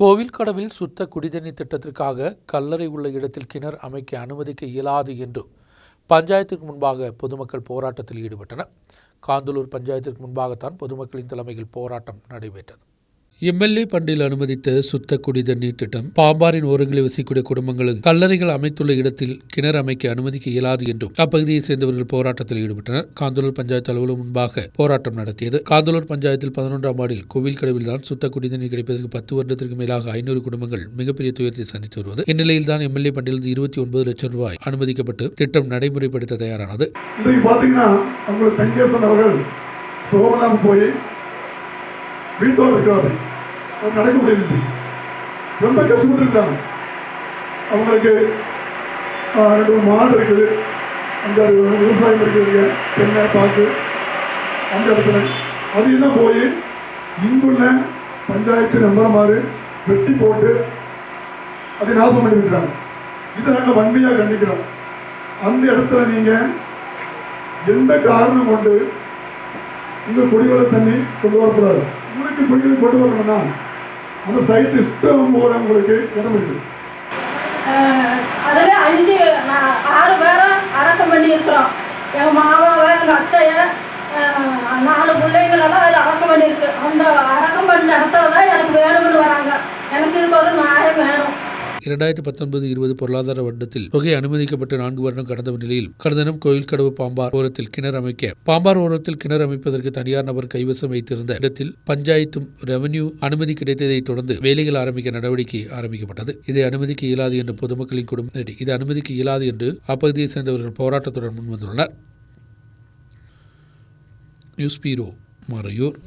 கோவில் கடவில் சுத்த குடிதண்ணீர் திட்டத்திற்காக கல்லறை உள்ள இடத்தில் கிணறு அமைக்க அனுமதிக்க இயலாது என்று பஞ்சாயத்திற்கு முன்பாக பொதுமக்கள் போராட்டத்தில் ஈடுபட்டனர். காந்தலூர் பஞ்சாயத்திற்கு முன்பாகத்தான் பொதுமக்களின் தலைமையில் போராட்டம் நடைபெற்றது. எம்எல்ஏ பண்டில் அனுமதித்த சுத்த குடிதண்ணீர் திட்டம் பாம்பாரின் ஓரங்களில் வசிக்கூடிய குடும்பங்களுக்கு கல்லறைகள் அமைத்துள்ள இடத்தில் கிணறு அமைக்க அனுமதிக்க இயலாது என்றும் அப்பகுதியை சேர்ந்தவர்கள் போராட்டத்தில் ஈடுபட்டனர். காந்தலூர் பஞ்சாயத்து அலுவலகம் முன்பாக போராட்டம் நடத்தியது. காந்தலூர் பஞ்சாயத்தில் பதினொன்றாம் வார்டில் கோவில் கடவில் தான் சுத்த குடிதண்ணீர் கிடைப்பதற்கு பத்து வருடத்திற்கு மேலாக ஐநூறு குடும்பங்கள் மிகப்பெரிய துயரத்தை சந்தித்து வருவது. இந்நிலையில் தான் எம்எல்ஏ பண்டில் இருபத்தி ஒன்பது லட்சம் ரூபாய் அனுமதிக்கப்பட்டு திட்டம் நடைமுறைப்படுத்த தயாரானது. போய் வீட்டோடு இருக்கிறார்கள் நடக்க முடியவில்லை ரொம்ப கஷ்டப்பட்டு இருக்காங்க அவங்களுக்கு ரெண்டு மூணு மாடு இருக்குது. அந்த விவசாயம் இருக்குதுங்க தென்னை பாக்கு அந்த இடத்துல. அது என்ன போய் இங்குள்ள பஞ்சாயத்து நம்பரமாறு வெட்டி போட்டு அதை நாசம் பண்ணி விட்டுறாங்க இதை நாங்கள் வன்மையாக கண்டிக்கிறோம். அந்த இடத்துல நீங்கள் எந்த காரணம் கொண்டு இந்த குடிவர தண்ணி கொண்டு வரக்கூடாது? உங்களுக்கு குடிநீர் கொண்டு வரணும்னா அந்த சைட் இஷ்டம் போல உங்களுக்கு இடம் இருக்கு. அதில் அஞ்சு ஆறு பேரை அடக்கம் பண்ணியிருக்கிறோம். எங்கள் மாமாவை எங்கள் அத்தையை இரண்டாயிரத்தி பத்தொன்பது இருபது பொருளாதார வருடத்தில் தொகை அனுமதிக்கப்பட்டு நான்கு வருடம் கடந்த நிலையில் கடந்த தினம் கோயில் கடவு பாம்பார் ஓரத்தில் கிணறு அமைக்க பாம்பார் ஓரத்தில் கிணறு அமைப்பதற்கு தனியார் நபர் கைவசம் வைத்திருந்த இடத்தில் பஞ்சாயத்தும் ரெவன்யூ அனுமதி கிடைத்ததைத் தொடர்ந்து வேலைகள் ஆரம்பிக்க நடவடிக்கை ஆரம்பிக்கப்பட்டது. இதை அனுமதிக்க இயலாது என்று பொதுமக்களின் குடும்ப இது அனுமதிக்க இயலாது என்று அப்பகுதியை சேர்ந்தவர்கள் போராட்டத்துடன் முன்வந்துள்ளனர். நியூஸ் பீரோ மறையூர்.